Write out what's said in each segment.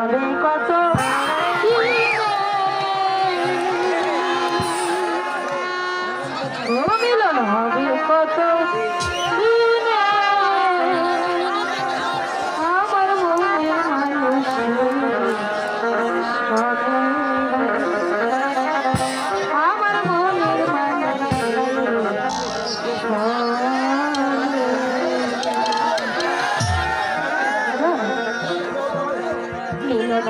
হবে মিলন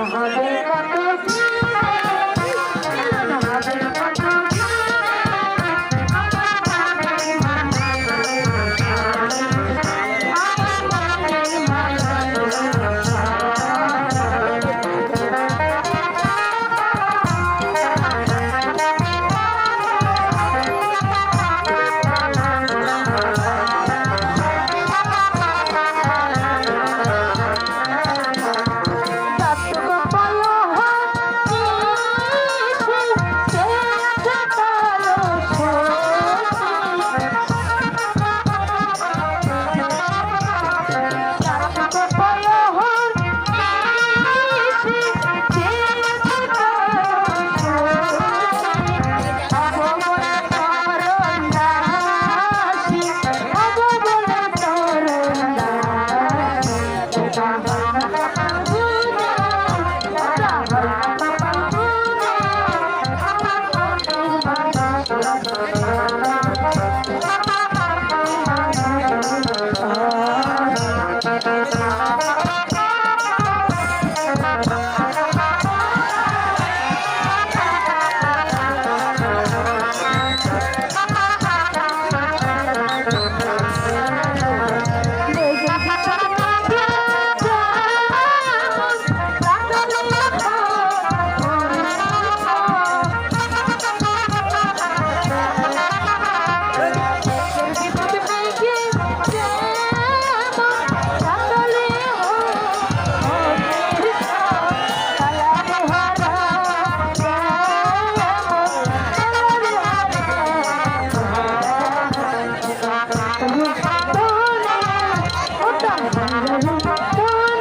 কত দিন